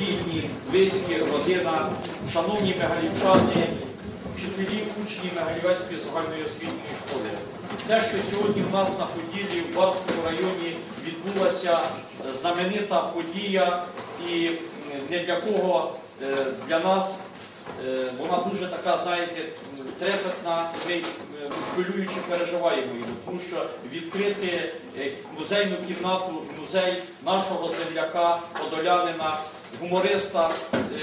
рідні, близькі, родина, шановні мегалівчани, вчителі, учні Мегалівецької загальної освітньої школи. Те, що сьогодні в нас на Поділлі в Барському районі відбулася знаменита подія, і не для кого, е, для нас е, вона дуже така, знаєте, трепетна, ми е, хвилюючи переживаємо її, тому що відкрити музейну кімнату, музей нашого земляка, подолянина, гумориста,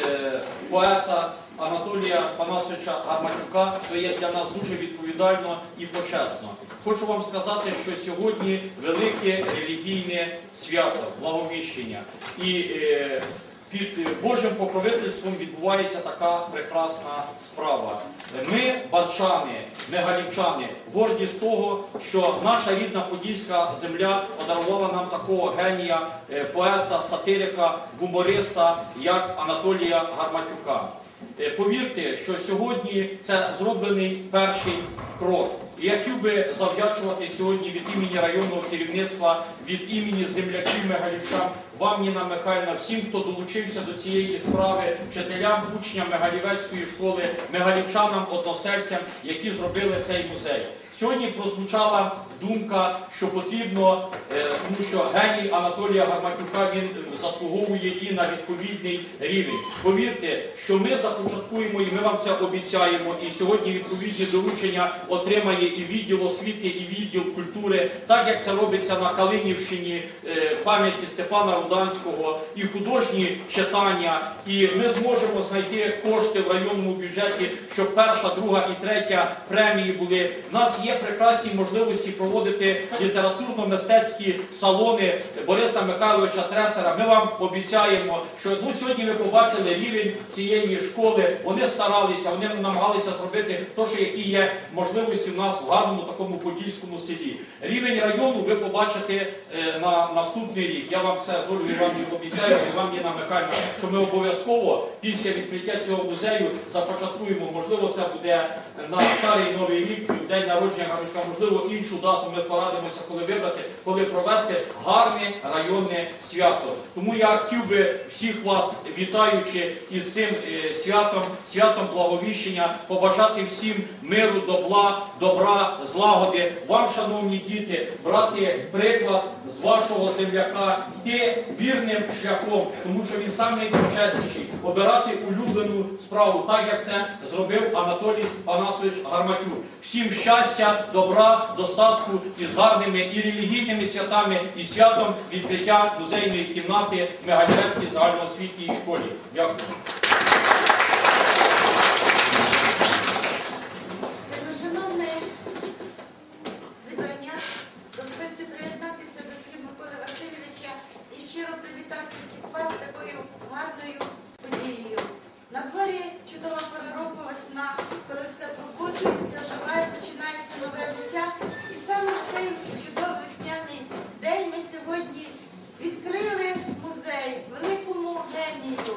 е, поета Анатолія Панасовича Гарматюка, то є для нас дуже відповідально і почесно. Хочу вам сказати, що сьогодні велике релігійне свято, благовіщення. І е, під Божим покровительством відбувається така прекрасна справа. Ми, батчани, мегалівчани, горді з того, що наша рідна подільська земля подарувала нам такого генія, е, поета, сатирика, гумориста, як Анатолія Гарматюка. Е, Повірте, що сьогодні це зроблений перший крок. І я хотів би завдячувати сьогодні від імені районного керівництва, від імені земляків Мегалівчан, вам, Ніна Михайлівна, всім, хто долучився до цієї справи, вчителям, учням Мегалівецької школи, мегалівчанам, односельцям, які зробили цей музей. Сьогодні прозвучала думка, що потрібно, е, тому що геній Анатолія Гарматюка він е, заслуговує і на відповідний рівень. Повірте, що ми започаткуємо і ми вам це обіцяємо. І сьогодні відповідні доручення отримає і відділ освіти, і відділ культури, так як це робиться на Калинівщині е, пам'яті Степана Руданського, і художні читання. І ми зможемо знайти кошти в районному бюджеті, щоб перша, друга і третя премії були. У нас є прекрасні можливості проводити літературно-мистецькі салони Бориса Михайловича Тресера. Ми вам обіцяємо, що ну, сьогодні ви побачили рівень цієї школи. Вони старалися, вони намагалися зробити те, що які є можливості в нас в гарному такому подільському селі. Рівень району ви побачите е, на наступний рік. Я вам це з вам обіцяю, і вам Ніна Михайлівна, що ми обов'язково після відкриття цього музею започаткуємо. Можливо, це буде на старий новий рік, день народження можливо, іншу дату ми порадимося, коли вибрати, коли провести гарне районне свято. Тому я хотів би всіх вас, вітаючи із цим е, святом, святом благовіщення, побажати всім миру, добла, добра, злагоди. Вам, шановні діти, брати приклад з вашого земляка, йти вірним шляхом, тому що він сам найпочесніший, обирати улюблену справу, так як це зробив Анатолій Панасович Гарматюк. Всім щастя, добра, достатку і із гарними і релігійними святами, і святом відкриття музейної кімнати в Мегалівецькій загальноосвітній школі. Дякую. Шановне зібрання, дозвольте приєднатися до слів Миколи Васильовича і щиро привітати всіх вас з такою гарною подією. На дворі чудова пора року весна, коли все пробуджується, живає, починається нове життя. І саме в цей чудовий весняний день ми сьогодні відкрили музей великому генію,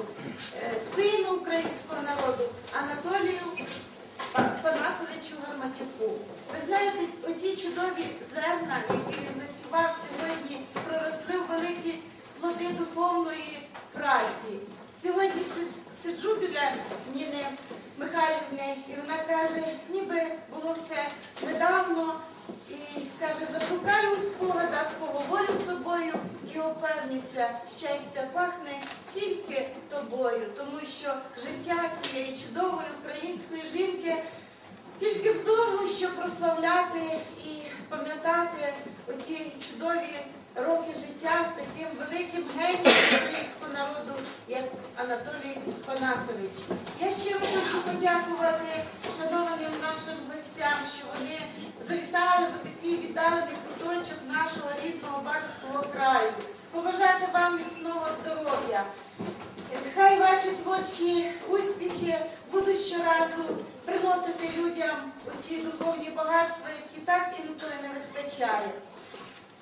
е, сину українського народу Анатолію Па- Панасовичу Гарматюку. Ви знаєте, оті чудові зерна, які він засівав сьогодні, проросли в великі плоди духовної праці. Сьогодні сиджу біля Ніни Михайлівни, і вона каже, ніби було все недавно, і каже, заблукаю у спогадах, поговорю з собою і опевнюся, щастя пахне тільки тобою, тому що життя цієї чудової української жінки тільки в тому, щоб прославляти і пам'ятати оті чудові роки життя з таким великим генієм українського народу, як Анатолій Панасович. Я щиро хочу подякувати шанованим нашим гостям, що вони завітали в такий віддалений куточок нашого рідного барського краю. Побажати вам міцного здоров'я. Нехай ваші творчі успіхи будуть щоразу приносити людям ті духовні багатства, які так інколи не вистачає.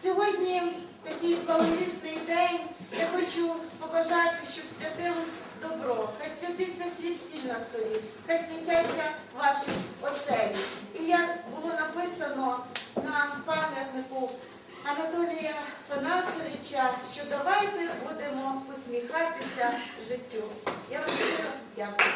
Сьогодні такий благовісний день. Я хочу побажати, щоб святилось добро. Хай святиться хліб сіль на столі, хай святяться ваші оселі. І як було написано на пам'ятнику Анатолія Панасовича, що давайте будемо посміхатися життю. Я вам дуже дякую.